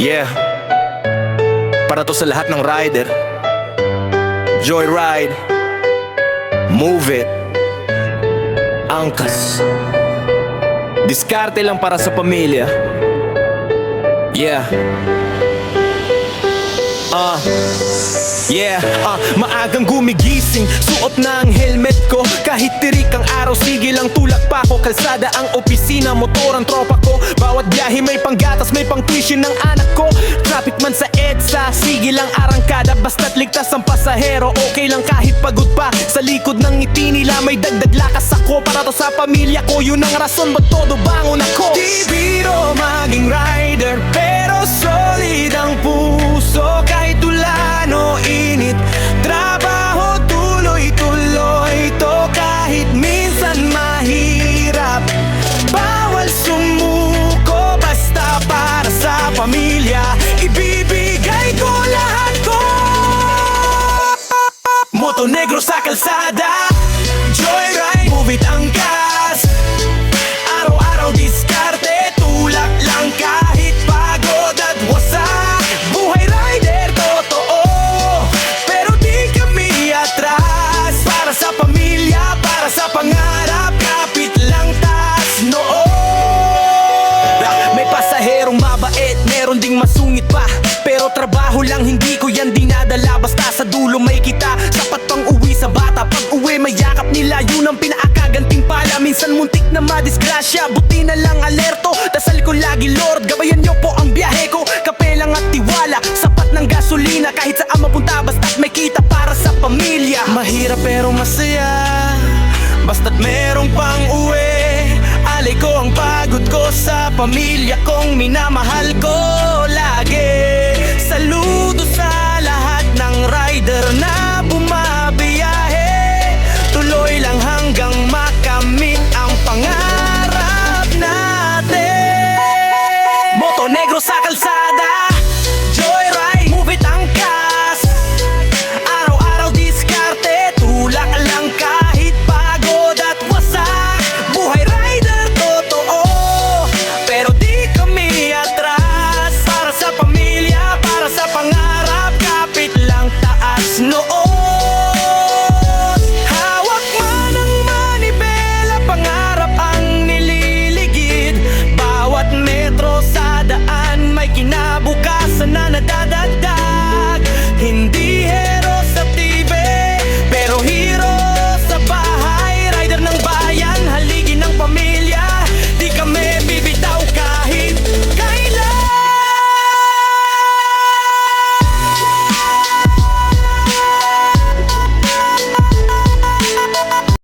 Yeah. Para to sa lahat ng rider. Joyride. Move it. Angkas. Diskarte lang para sa pamilya. Yeah. Ah. Yeah, ah, maagang gumigising. Suot na ang helmet ko. Kahit tirik araw Sige lang tulak pa ako. Kalsada ang opisina Motor ang tropa ko. Bawat biyahe may panggatas May pang ng anak ko. Traffic man sa EDSA Sige lang arangkada. Basta't ligtas ang pasahero Okay lang kahit pagod pa. Sa likod ng ngiti nila May dagdag lakas ako. Para to sa pamilya ko Yun ang rason Ba't todo bangon ako. Di biro maging rider Pero solid ang Moto negro sa kalsada. Joyride, move it ang gas Araw-araw diskarte Tulak lang kahit pagod at wasak. Buhay rider, totoo Pero di kami atras. Para sa pamilya, para sa pangarap Kapit lang taas noo. May pasaherong mabait, meron ding masungit pa. Pero trabaho lang, hindi ko yan dinadala. Basta sa dulo may kita minsan muntik na madisgrasya Buti na lang alerto, dasal ko lagi Lord Gabayan nyo po ang biyahe ko, kape lang at tiwala Sapat ng gasolina. Kahit saan mapunta Basta't may kita para sa pamilya. Mahirap pero masaya Basta't merong pang uwi. Alay ko ang pagod ko sa pamilya kong minamahal ko lagi.